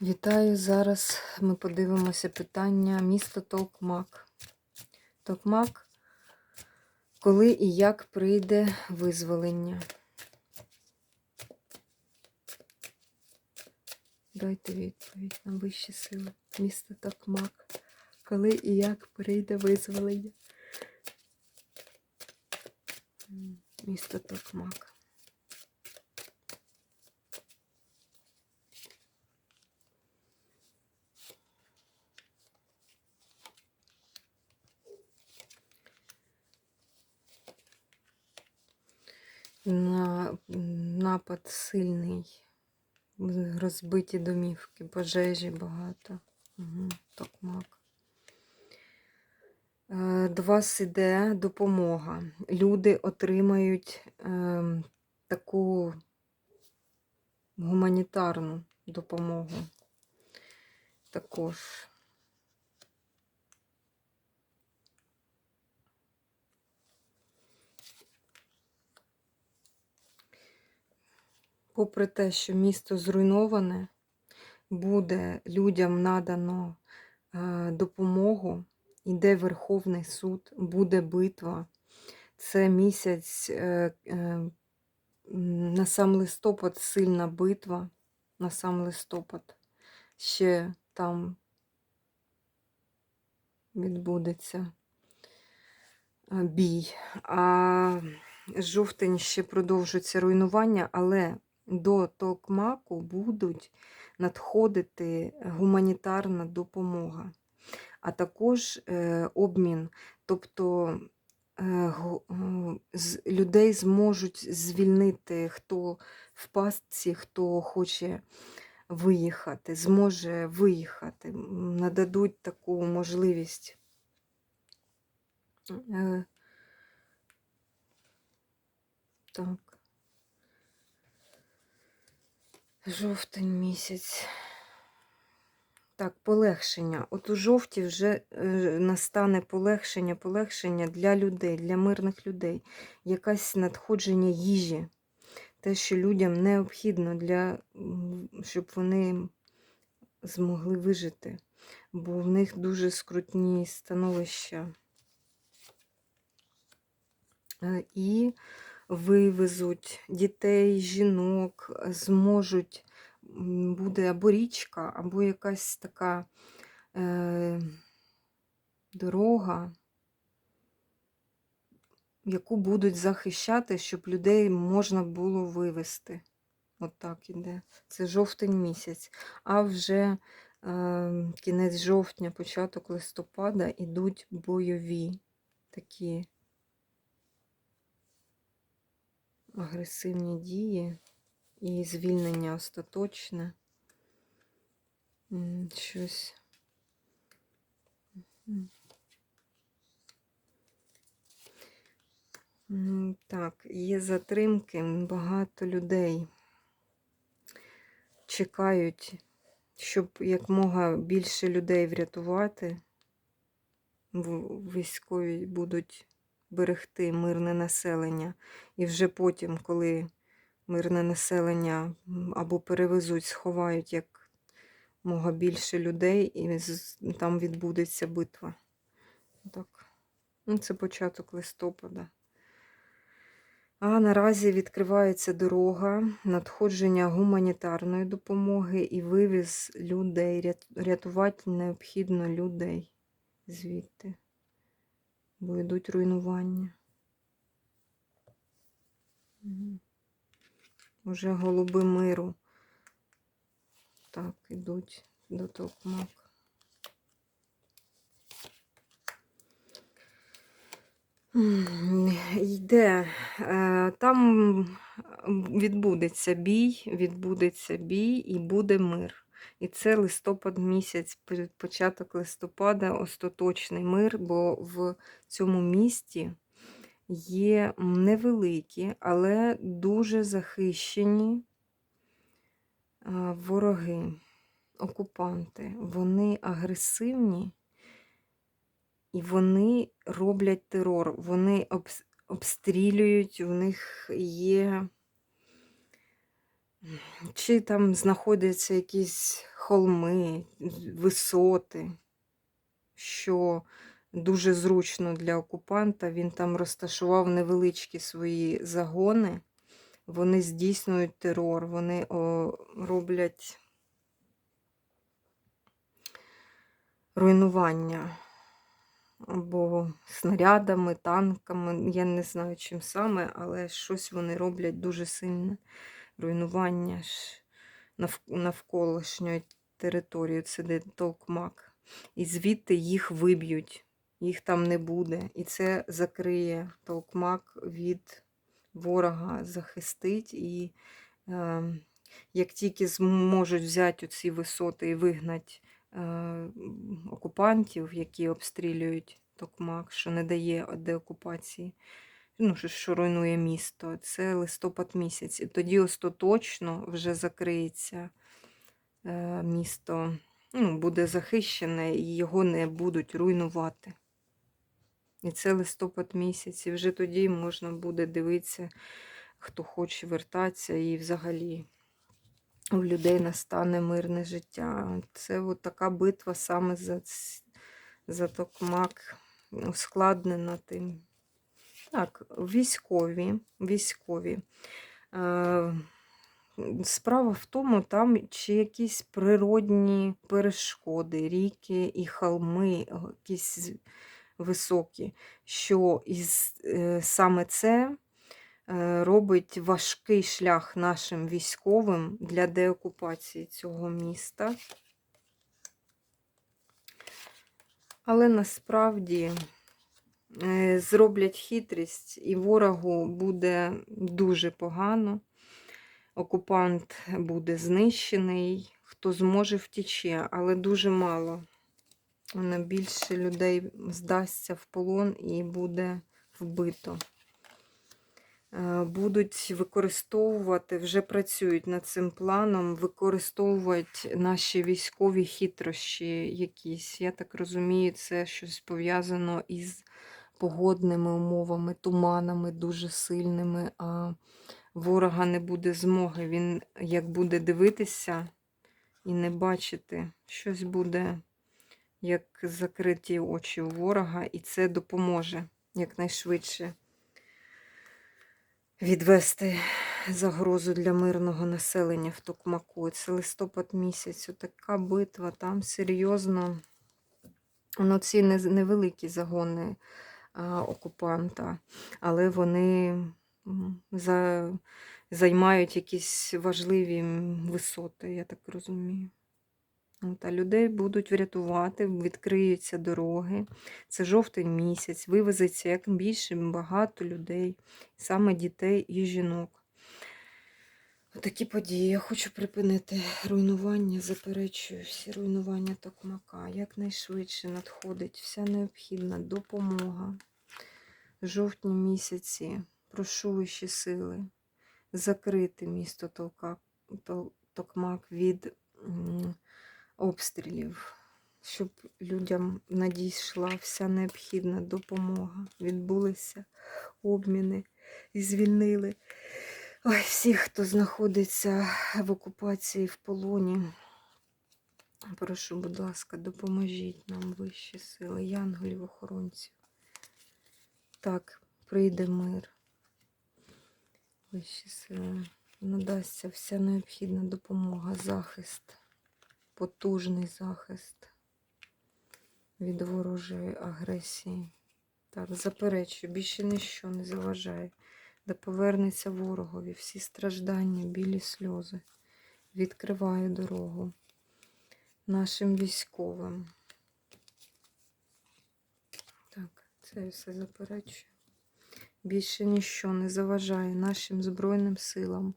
Вітаю! Зараз ми подивимося питання місто Токмак. Токмак, коли і як прийде визволення? Дайте відповідь на вищі сили. Місто Токмак. Коли і як прийде визволення? Місто Токмак. На напад сильний, розбиті домівки, пожежі багато. Угу, Токмак. Е, До вас іде допомога. Люди отримають е, таку гуманітарну допомогу. Також. Попри те, що місто зруйноване, буде людям надано е, допомогу, іде Верховний суд, буде битва. Це місяць е, е, на сам листопад сильна битва, на сам листопад. Ще там відбудеться бій. А жовтень ще продовжується руйнування, але до Токмаку будуть надходити гуманітарна допомога, а також е, обмін, тобто е, людей зможуть звільнити, хто в пастці, хто хоче виїхати, зможе виїхати, нададуть таку можливість. Е, Так. Жовтень місяць. Так, полегшення. От у жовті вже е, настане полегшення, полегшення для людей, для мирних людей. Якась надходження їжі. Те, що людям необхідно, для, щоб вони змогли вижити. Бо в них дуже скрутні становища. Е, і вивезуть дітей, жінок, зможуть, буде або річка, або якась така е, дорога, яку будуть захищати, щоб людей можна було вивезти. От так іде. Це жовтень місяць. А вже е, кінець жовтня, початок листопада ідуть бойові такі агресивні дії і звільнення остаточне. Щось. Так, є затримки, багато людей чекають, щоб якмога більше людей врятувати. Військові будуть берегти мирне населення. І вже потім, коли мирне населення або перевезуть, сховають як мога більше людей, і там відбудеться битва. Так. Ну, Це початок листопада. А наразі відкривається дорога, надходження гуманітарної допомоги і вивіз людей, рятувати необхідно людей звідти бо йдуть руйнування. Уже голуби миру. Так, ідуть до токмак. Йде, е, там відбудеться бій, відбудеться бій і буде мир. І це листопад місяць, початок листопада, остаточний мир, бо в цьому місті є невеликі, але дуже захищені вороги, окупанти. Вони агресивні і вони роблять терор, вони обстрілюють, у них є чи там знаходяться якісь холми, висоти, що дуже зручно для окупанта. Він там розташував невеличкі свої загони. Вони здійснюють терор, вони роблять руйнування або снарядами, танками. Я не знаю, чим саме, але щось вони роблять дуже сильне руйнування ж нав- навколишньої території. Це де Толкмак. І звідти їх виб'ють, їх там не буде. І це закриє Толкмак від ворога, захистить. І е, як тільки зможуть взяти ці висоти і вигнати е, окупантів, які обстрілюють Токмак, що не дає деокупації, ну, що, руйнує місто, це листопад місяць. І тоді остаточно вже закриється е, місто, ну, буде захищене і його не будуть руйнувати. І це листопад місяць, і вже тоді можна буде дивитися, хто хоче вертатися, і взагалі у людей настане мирне життя. Це от така битва саме за, за Токмак, ускладнена тим. Так, військові, військові. Е, Справа в тому, там чи якісь природні перешкоди, ріки і холми, е, якісь високі, що із, е, саме це робить важкий шлях нашим військовим для деокупації цього міста. Але насправді зроблять хитрість, і ворогу буде дуже погано. Окупант буде знищений, хто зможе втіче, але дуже мало. Воно більше людей здасться в полон і буде вбито. Е, Будуть використовувати, вже працюють над цим планом, використовувати наші військові хитрощі якісь. Я так розумію, це щось пов'язано із погодними умовами, туманами дуже сильними, а ворога не буде змоги. Він як буде дивитися і не бачити, щось буде як закриті очі у ворога, і це допоможе якнайшвидше відвести загрозу для мирного населення в Токмаку. Це листопад місяць. Така битва, там серйозно. Ну, ці невеликі загони окупанта, але вони за, займають якісь важливі висоти, я так розумію. Та людей будуть врятувати, відкриються дороги. Це жовтень місяць, вивезеться як більше багато людей, саме дітей і жінок. Такі події. Я хочу припинити руйнування, заперечую всі руйнування Токмака. Якнайшвидше надходить вся необхідна допомога. В жовтні місяці прошу вищі сили закрити місто Токмак від обстрілів, щоб людям надійшла вся необхідна допомога. Відбулися обміни і звільнили ой, всіх, хто знаходиться в окупації в полоні. Прошу, будь ласка, допоможіть нам вищі сили, янголів, охоронців. Так, прийде мир. Вищі сили. Надасться вся необхідна допомога, захист, потужний захист від ворожої агресії. Так, заперечую, більше ніщо не заважає. Да повернеться ворогові всі страждання, білі сльози. Відкриває дорогу нашим військовим. Так, це все заперечую. Більше ніщо не заважає нашим Збройним силам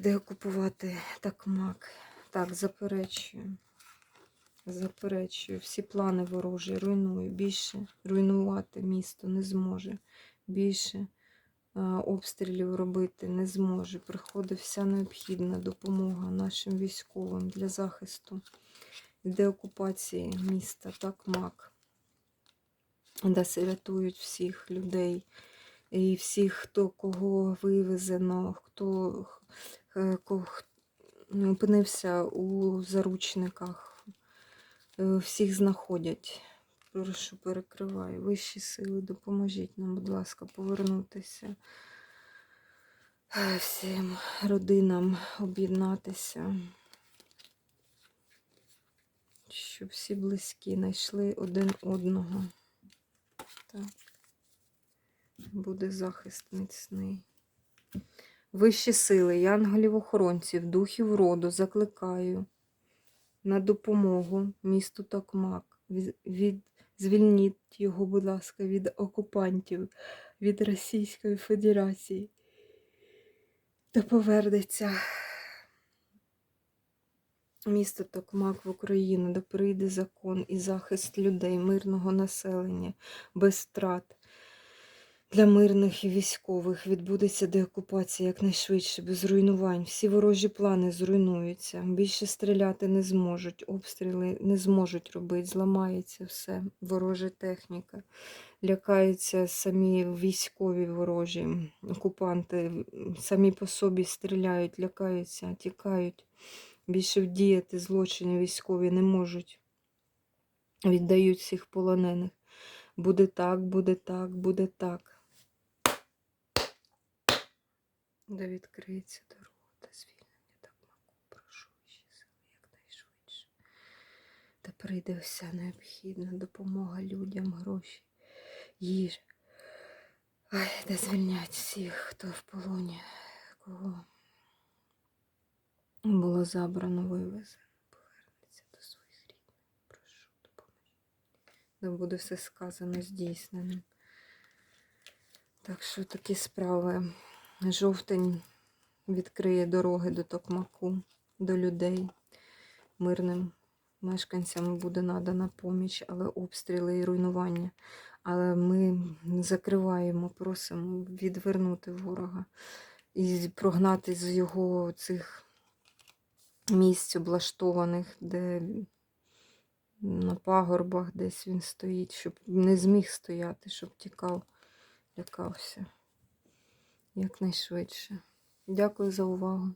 деокупувати Такмак. Так, заперечую. Заперечую. Всі плани ворожі руйную. Більше руйнувати місто не зможе. Більше обстрілів робити не зможе. Приходить вся необхідна допомога нашим військовим для захисту деокупації міста Такмак. Де се рятують всіх людей і всіх, хто кого вивезено, хто е, ко- опинився у заручниках. Е, Всіх знаходять. Прошу, перекриваю. Вищі сили, допоможіть нам, будь ласка, повернутися. Е, Всім родинам об'єднатися. Щоб всі близькі знайшли один одного. Так. Буде захист міцний. Вищі сили, янголів-охоронців, духів роду закликаю на допомогу місту Токмак. Від, звільніть його, будь ласка, від окупантів, від Російської Федерації. Та повернеться місто Токмак в Україну, де прийде закон і захист людей, мирного населення, без втрат. Для мирних і військових відбудеться деокупація якнайшвидше, без руйнувань. Всі ворожі плани зруйнуються. Більше стріляти не зможуть, обстріли не зможуть робити, зламається все, ворожа техніка. Лякаються самі військові ворожі, окупанти самі по собі стріляють, лякаються, тікають. Більше вдіяти злочини військові не можуть. Віддають всіх полонених. Буде так, буде так, буде так. Де відкриється дорога та звільнення так могу, прошу ще сили якнайшвидше. Та прийде вся необхідна допомога людям, гроші, їжа. Ай, де звільнять всіх, хто в полоні, кого було забрано, вивезено, повернеться до своїх рідних. Прошу, допоможіть. Да буде все сказано здійсненим. Так що такі справи. Жовтень відкриє дороги до Токмаку, до людей. Мирним мешканцям буде надана поміч, але обстріли і руйнування. Але ми закриваємо, просимо відвернути ворога і прогнати з його цих місць облаштованих, де на пагорбах десь він стоїть, щоб не зміг стояти, щоб тікав, лякався якнайшвидше. Дякую за увагу.